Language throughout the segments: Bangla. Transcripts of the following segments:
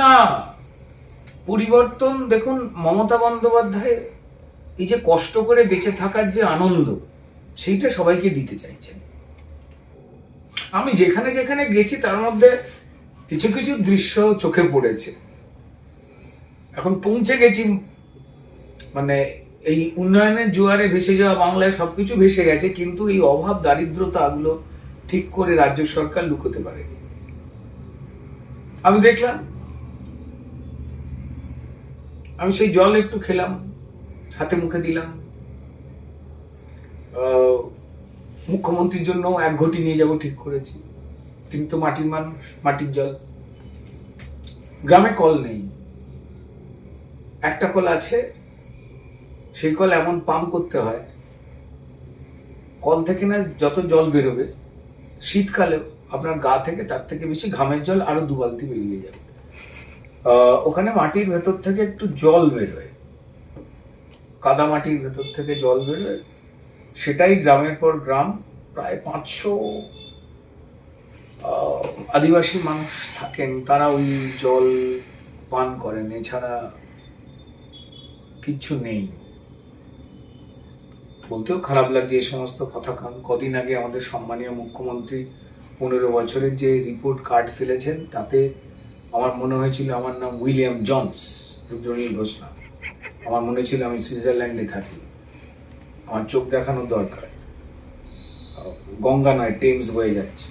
না। পরিবর্তন, দেখুন, মমতা বন্দ্যোপাধ্যায় এই যে কষ্ট করে বেঁচে থাকার যে আনন্দ, সেইটা সবাইকে দিতে চাইছেন। আমি যেখানে যেখানে গেছি, তার মধ্যে কিছু কিছু দৃশ্য চোখে পড়েছে। এখন পৌঁছে গেছি মানে এই উন্নয়নের জোয়ারে ভেসে যাওয়া বাংলায় সবকিছু ভেসে গেছে, কিন্তু এই অভাব দারিদ্রতাগুলো ঠিক করে রাজ্য সরকার লুকোতে পারেনি। আমি দেখলাম আমি সেই জল একটু খেলাম, হাতে মুখে দিলাম। মুখ্যমন্ত্রীর জন্য এক ঘটি নিয়ে যাব ঠিক করেছি। তিনি তো মাটির মানুষ, মাটির জল। গ্রামে কল নেই। একটা কল আছে, সেই কল এমন পাম্প করতে হয়, কল থেকে না যত জল বেরোবে শীতকালে আপনার গা থেকে তার থেকে বেশি ঘামের জল আরও দু বালতি বেরিয়ে যাবে। ওখানে মাটির ভেতর থেকে একটু জল বেরোয়। কাদা মাটির ভেতর থেকে জল বেরোয়। সেটাই গ্রামের পর গ্রাম, প্রায় পাঁচশো আদিবাসী মানুষ থাকেন। তারা ওই জল পান করেন। এছাড়া কিচ্ছু নেই। বলতেও খারাপ লাগছে এই সমস্ত কথা, কারণ কদিন আগে আমাদের সম্মানীয় মুখ্যমন্ত্রী পনেরো বছরের যে রিপোর্ট কার্ড ফেলেছেন, তাতে আমার মনে হয়েছিল আমার নাম উইলিয়াম জনস, রুদ্রনীল ঘোষ না আমার মনে ছিল আমি সুইজারল্যান্ডে থাকি। আমার চোখ দেখানোর দরকার। গঙ্গা নয়, টেমস বয়ে যাচ্ছে?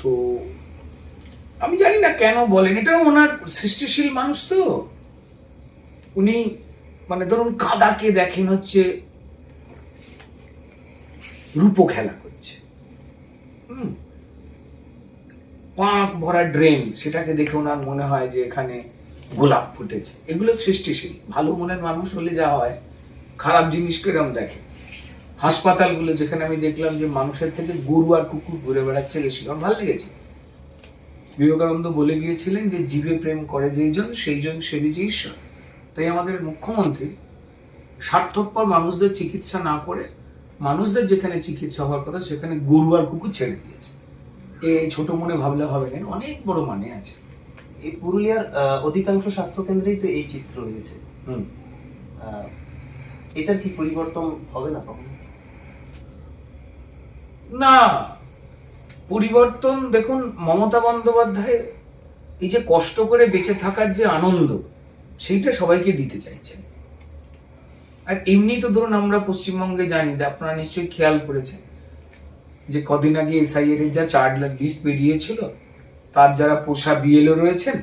তো আমি জানি না কেন বলেন এটা ওনার সৃষ্টিশীল মানুষ তো। উনি মানে ধরুন কাদাকে দেখেন হচ্ছে, রূপ খেলা করছে। হুম? পাঁক ভরা ড্রেন সেটাকে দেখে ওনার মনে হয় যে এখানে গোলাপ ফুটেছে। এগুলো সৃষ্টিশীল। ভালো মনের মানুষ হলে যা হয়, খারাপ জিনিস এরম দেখে? হাসপাতালগুলো যেখানে আমি দেখলাম যে মানুষের থেকে গরু আর কুকুর ঘুরে বেড়াচ্ছে বেশি। আমার ভালো লেগেছে। বিবেকানন্দ বলে গিয়েছিলেন যে জীবে প্রেম করে যেইজন সেইজন সেবিছে ঈশ্বর। তাই আমাদের মুখ্যমন্ত্রী স্বার্থপর মানুষদের চিকিৎসা না করে, মানুষদের যেখানে চিকিৎসা হওয়ার কথা সেখানে গরু আর কুকুর ছেড়ে দিয়েছে। এ ছোট মনে ভাবলে হবে না অনেক বড় মানে আছে। এই পুরুলিয়ার অধিকাংশ স্বাস্থ্য কেন্দ্রেই তো এই চিত্র রয়েছে। হুম। এটার কি পরিবর্তন হবে না কখনো? না। পরিবর্তন দেখুন মমতা বন্দ্যোপাধ্যায় এই যে কষ্ট করে বেঁচে থাকার যে আনন্দ সেইটা সবাইকে দিতে চাইছেন। আর এমনি তো ধরুন আমরা পশ্চিমবঙ্গে জানি যে আপনারা নিশ্চয়ই খেয়াল করেছেন। যে কদিন আগে এসআইএর এর যা চার্ট লিস্ট বেরিয়েছিল, তার যারা পোষা বিএলও রয়েছেন,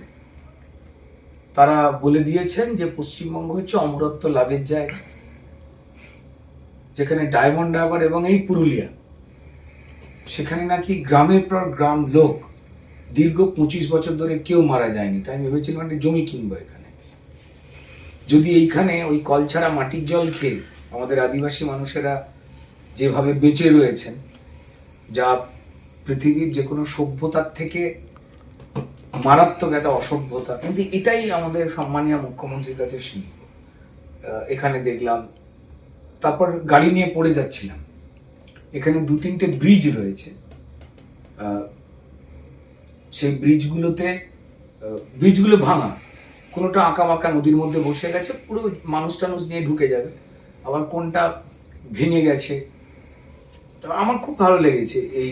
তারা বলে দিয়েছেন যে পশ্চিমবঙ্গ হচ্ছে অমরত্ব লাভের জায়গা, যেখানে ডায়মন্ড হারবার এবং এই পুরুলিয়া, সেখানে নাকি গ্রামের পর গ্রাম লোক দীর্ঘ পঁচিশ বছর ধরে কেউ মারা যায়নি, তাই ভেবেছিলাম একটা জমি কিনবো এখানে। যদি এইখানে ওই কল ছাড়া মাটির জল খেয়ে আমাদের আদিবাসী মানুষেরা যেভাবে বেঁচে রয়েছেন যা পৃথিবীর যে কোনো সভ্যতার থেকে মারাত্মক একটা অসভ্যতা। কিন্তু এটাই আমাদের সম্মানীয় মুখ্যমন্ত্রীর কাছে শিল্প এখানে দেখলাম, তারপর গাড়ি নিয়ে পড়ে যাচ্ছিলাম। এখানে দু তিনটে ব্রিজ রয়েছে। সেই ব্রিজগুলোতে ব্রিজগুলো ভাঙা। কোনোটা আঁকা বাঁকা নদীর মধ্যে বসে গেছে, পুরো মানুষ টানুষ নিয়ে ঢুকে যাবে। আবার কোনটা ভেঙে গেছে তো আমার খুব ভালো লেগেছে এই